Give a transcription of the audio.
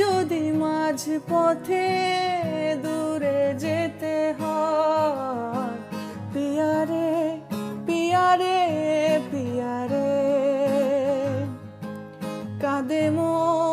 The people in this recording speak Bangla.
যদি মাঝ পথে দূরে যেতে হয় পিয়ারে পিয়ারে পিয়ারে কাঁদে মন।